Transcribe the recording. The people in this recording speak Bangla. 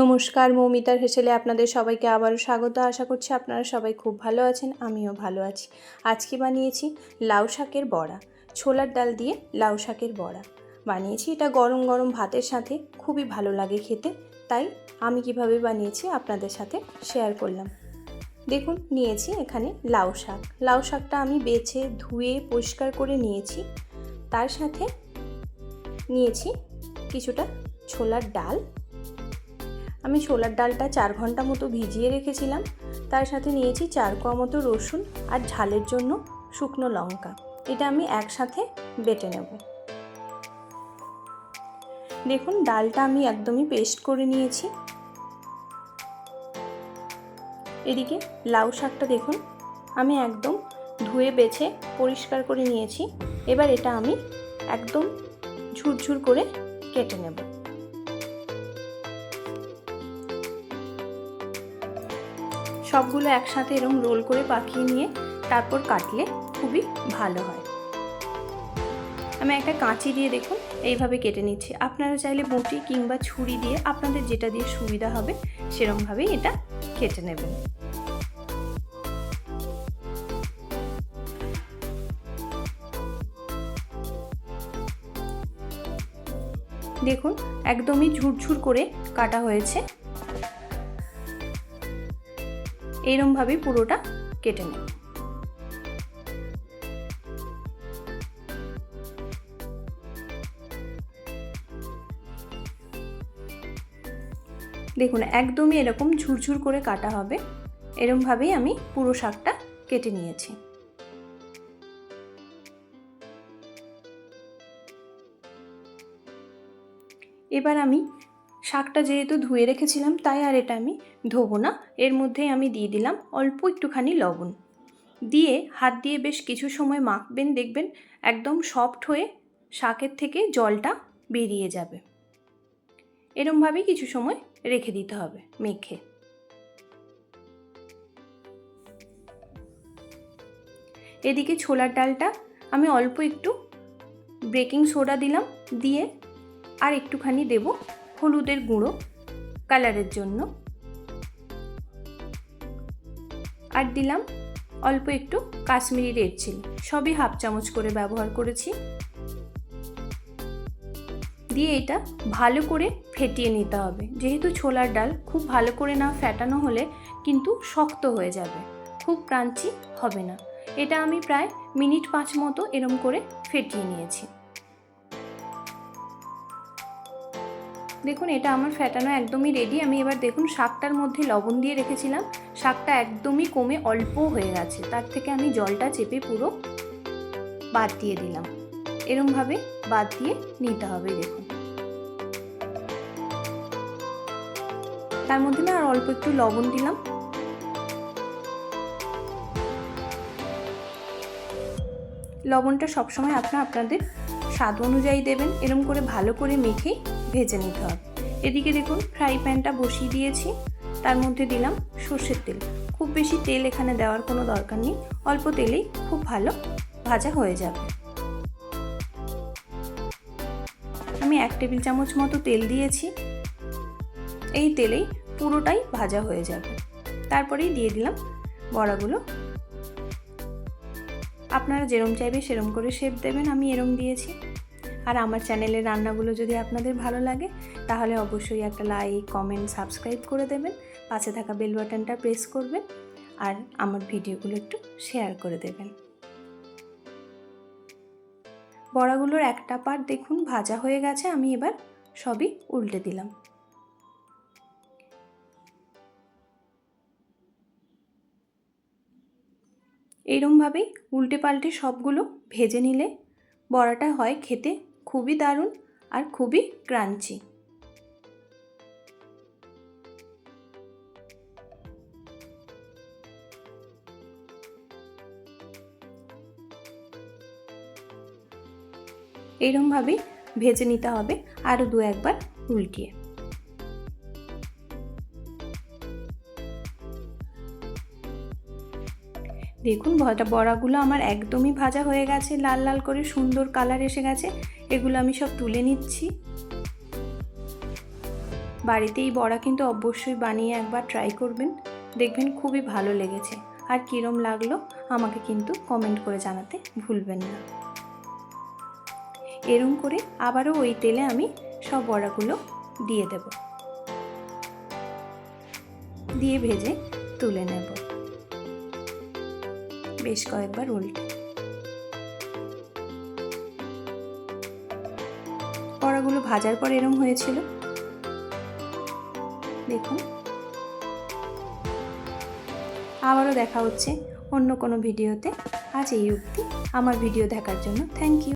নমস্কার, মৌমিতার হেসেলে আপনাদের সবাইকে আবারও স্বাগত। আশা করছি আপনারা সবাই খুব ভালো আছেন, আমিও ভালো আছি। আজকে বানিয়েছি লাউ শাকের বড়া, ছোলার ডাল দিয়ে লাউ শাকের বড়া। বানিয়েছি এটা গরম গরম ভাতের সাথে, খুবই ভালো লাগে খেতে, তাই আমি কীভাবে বানিয়েছি আপনাদের সাথে শেয়ার করলাম। দেখুন, নিয়েছি এখানে লাউ শাক। লাউ শাকটা আমি বেছে ধুয়ে পরিষ্কার করে নিয়েছি। তার সাথে নিয়েছি কিছুটা ছোলার ডাল। আমি ছোলার ডালটা চার ঘণ্টা মতো ভিজিয়ে রেখেছিলাম। তার সাথে নিয়েছি চার কোয়া মতো রসুন আর ঝালের জন্য শুকনো লঙ্কা। এটা আমি একসাথে বেটে নেব। দেখুন, ডালটা আমি একদমই পেস্ট করে নিয়েছি। এদিকে লাউ শাকটা দেখুন, আমি একদম ধুয়ে বেছে পরিষ্কার করে নিয়েছি। এবার এটা আমি একদম ঝুরঝুর করে কেটে নেব। সবগুলো একসাথে এরম রোল করে পাকিয়ে নিয়ে তারপর কাটলে খুবই ভালো হয়। আমি একটা কাঁচি দিয়ে দেখুন, এইভাবে কেটে নিচ্ছি। আপনারা চাইলে বটি কিংবা ছুরি দিয়ে আপনাদের যেটা দিয়ে সুবিধা হবে, সেরমভাবেই এটা কেটে নেবেন। দেখুন, একদমই ঝুরঝুর করে কাটা হয়েছে। এইরমভাবেই পুরোটা কেটে নেব। দেখুন, একদমই এরকম ঝুরঝুর করে কাটা হবে। এরমভাবেই আমি পুরো শাকটা কেটে নিয়েছি। এবার আমি শাকটা যেহেতু ধুয়ে রেখেছিলাম, তাই আর এটা আমি ধোবো না। এর মধ্যেই আমি দিয়ে দিলাম অল্প একটুখানি লবণ। দিয়ে হাত দিয়ে বেশ কিছু সময় মাখবেন, দেখবেন একদম সফট হয়ে শাকের থেকে জলটা বেরিয়ে যাবে। এরমভাবেই কিছু সময় রেখে দিতে হবে মেখে। এদিকে ছোলার ডালটা আমি অল্প একটু বেকিং সোডা দিলাম, দিয়ে আর একটুখানি দেব হলুদের গুঁড়ো কালারের জন্য। আর দিলাম অল্প একটু কাশ্মীরি রেড চিলি। সবই হাফ চামচ করে ব্যবহার করেছি। দিয়ে এটা ভালো করে ফেটিয়ে নিতে হবে। যেহেতু ছোলার ডাল খুব ভালো করে না ফেটানো হলে কিন্তু শক্ত হয়ে যাবে, খুব ক্রাঞ্চি হবে না। এটা আমি প্রায় মিনিট পাঁচ মতো এরম করে ফেটিয়ে নিয়েছি। দেখুন, এটা আমার ফ্যাটানো একদমই রেডি আমি এবার দেখুন, শাকটার মধ্যে লবণ দিয়ে রেখেছিলাম। শাকটা একদমই কমে অল্প হয়ে গেছে। তার থেকে আমি জলটা চেপে পুরো বাদ দিয়ে দিলাম। এরমভাবে বাদ দিয়ে নিতে হবে, দেখুন। তার মধ্যে না আর অল্প একটু লবণ দিলাম। লবণটা সবসময় আপনার, আপনাদের স্বাদ অনুযায়ী দেবেন। এরম করে ভালো করে মেখেই ভেজে নিতে হবে। এদিকে দেখুন, ফ্রাই প্যানটা বসিয়ে দিয়েছি। তার মধ্যে দিলাম সর্ষের তেল। খুব বেশি তেল এখানে দেওয়ার কোনো দরকার নেই। অল্প তেলেই খুব ভালো ভাজা হয়ে যাবে। আমি এক টেবিল চামচ মতো তেল দিয়েছি। এই তেলেই পুরোটাই ভাজা হয়ে যাবে। তারপরেই দিয়ে দিলাম বড়াগুলো আপনারা যেরম চাইবে সেরম করে শেপ দেবেন, আমি এরম দিয়েছি। আর আমার চ্যানেলের রান্নাগুলো যদি আপনাদের ভালো লাগে, তাহলে অবশ্যই একটা লাইক কমেন্ট সাবস্ক্রাইব করে দেবেন। পাশে থাকা বেল বাটনটা প্রেস করবেন আর আমার ভিডিওগুলো একটু শেয়ার করে দেবেন। বড়াগুলোর একটা পার্ট দেখুন, ভাজা হয়ে গেছে, আমি এবার সবই উল্টে দিলাম। এইরমভাবেই উল্টে পাল্টে সবগুলো ভেজে নিলে বড়াটা হয় খেতে খুবই দারুণ আর খুবই ক্রাঞ্চি। এইরমভাবেই ভেজে নিতে হবে আরও দু একবার উল্টিয়ে। দেখুন বড়াগুলো আমার একদমই ভাজা হয়ে গেছে, লাল লাল করে সুন্দর কালার এসে গেছে, এগুলো আমি সব তুলে নিচ্ছি। বাড়িতে এই বড়া কিন্তু অবশ্যই বানিয়ে একবার ট্রাই করবেন, দেখবেন খুবই ভালো লেগেছে। আর কীরম লাগল আমাকে কিন্তু কমেন্ট করে জানাতে ভুলবেন না। এরম করে আবারও ওই তেলে আমি সব বড়াগুলো দিয়ে দেব। দিয়ে ভেজে তুলে নেব। বেশ কয়েকবার উল্টে। বড়াগুলো ভাজার পর এরম হয়েছিল। দেখুন। আবারও দেখা হচ্ছে অন্য কোনো ভিডিওতে। আজ এই অবধি। আমার ভিডিও দেখার জন্য থ্যাংক ইউ।